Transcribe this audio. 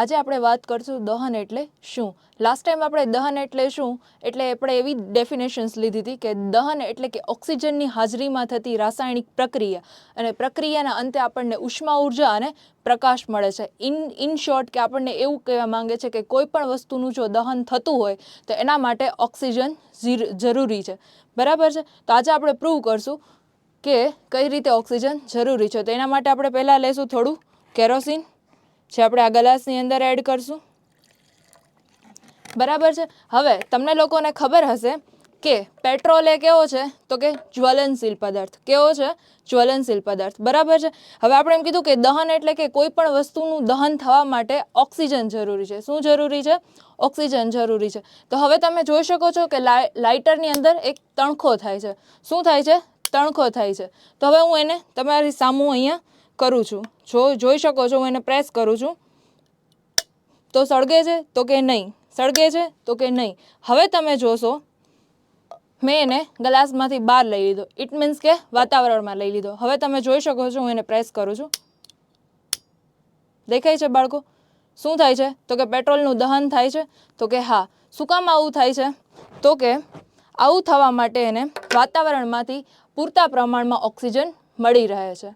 આજે આપણે વાત કરશું દહન એટલે શું? લાસ્ટ ટાઈમ આપણે દહન એટલે શું? એટલે આપણે એવી ડેફિનેશન્સ લીધી હતી કે દહન એટલે કે ઓક્સિજનની હાજરીમાં થતી રાસાયણિક પ્રક્રિયા. અને પ્રક્રિયાના અંતે આપણને ઉષ્મા ઊર્જા અને પ્રકાશ મળે છે. ઇન ઇન શોર્ટ કે આપણને એવું કહેવા માંગે છે કે કોઈ પણ વસ્તુનું જો દહન થતું હોય, તો એના માટે ઓક્સિજન જરૂરી છે. બરાબર છે? તો આજે આપણે પ્રૂવ કરશું કે કઈ રીતે ઓક્સિજન જરૂરી છે. તો એના માટે આપણે પહેલાં લેશું થોડું કેરોસીન જે આપણે આ ગ્લાસની અંદર એડ કરશું. બરાબર છે? હવે તમને લોકોને ખબર હશે કે પેટ્રોલ એ કેવો છે? તો કે જ્વલનશીલ પદાર્થ. કેવો છે? જ્વલનશીલ પદાર્થ. બરાબર છે? હવે આપણે એમ કીધું કે દહન એટલે કે કોઈ પણ વસ્તુનું દહન થવા માટે ઓક્સિજન જરૂરી છે. શું જરૂરી છે? ઓક્સિજન જરૂરી છે. તો હવે તમે જોઈ શકો છો કે લાઇ- લાઇટરની અંદર એક તણખો થાય છે. શું થાય છે? તણખો થાય છે. તો હવે હું એને તમારી સામું અહીંયા કરું છું. જો, જોઈ શકો છો, હું એને પ્રેસ કરું છું. તો સળગે છે, તો કે નહીં? સળગે છે, તો કે નહીં? હવે તમે જોશો, મેં એને ગ્લાસમાંથી બહાર લઈ લીધો. ઇટ મીન્સ કે વાતાવરણમાં લઈ લીધો. હવે તમે જોઈ શકો છો, હું એને પ્રેસ કરું છું. દેખાય છે બાળકો? શું થાય છે? તો કે પેટ્રોલનું દહન થાય છે, તો કે હા. શું કામ આવું થાય છે? તો કે આવું થવા માટે એને વાતાવરણમાંથી પૂરતા પ્રમાણમાં ઓક્સિજન મળી રહે છે.